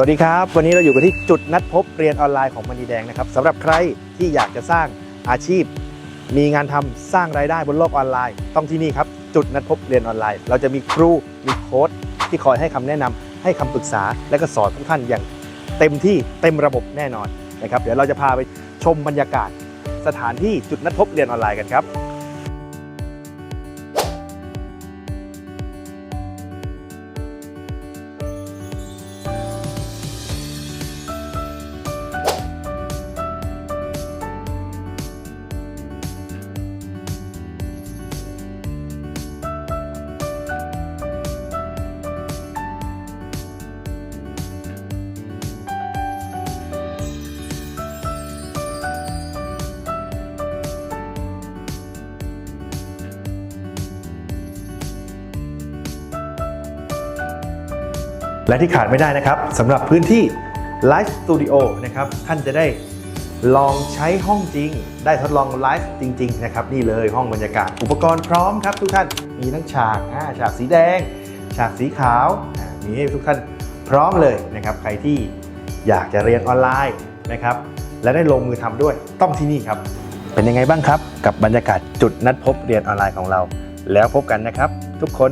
สวัสดีครับ วันนี้เราอยู่กันที่จุดนัดพบเรียนออนไลน์ของมณีแดงนะครับสำหรับใครที่อยากจะสร้างอาชีพ มีงานทำสร้างรายได้บนโลกออนไลน์ ต้องที่นี่ครับ จุดนัดพบเรียนออนไลน์ เราจะมีครูมีโค้ชที่คอยให้คำแนะนำให้คำปรึกษาและก็สอนทุกท่านอย่างเต็มที่เต็มระบบแน่นอนนะครับ เดี๋ยวเราจะพาไปชมบรรยากาศ สถานที่จุดนัดพบเรียนออนไลน์กันครับ และที่ขาดไม่ได้นะครับสำหรับพื้นที่ Live Studio นะครับท่านจะได้ลองใช้ห้องจริง ได้ทดลองไลฟ์จริง ๆ นะครับ นี่เลยห้องบรรยากาศ อุปกรณ์พร้อมครับทุกท่านมีทั้งฉากอ่าฉากสีแดง ฉากสีขาวมีให้ทุกท่านพร้อมเลยนะครับ ใครที่อยากจะเรียนออนไลน์นะครับ และได้ลงมือทำด้วยต้องที่นี่ครับ เป็นยังไงบ้างครับ กับบรรยากาศจุดนัดพบเรียนออนไลน์ของเรา แล้วพบกันนะครับ ทุกคน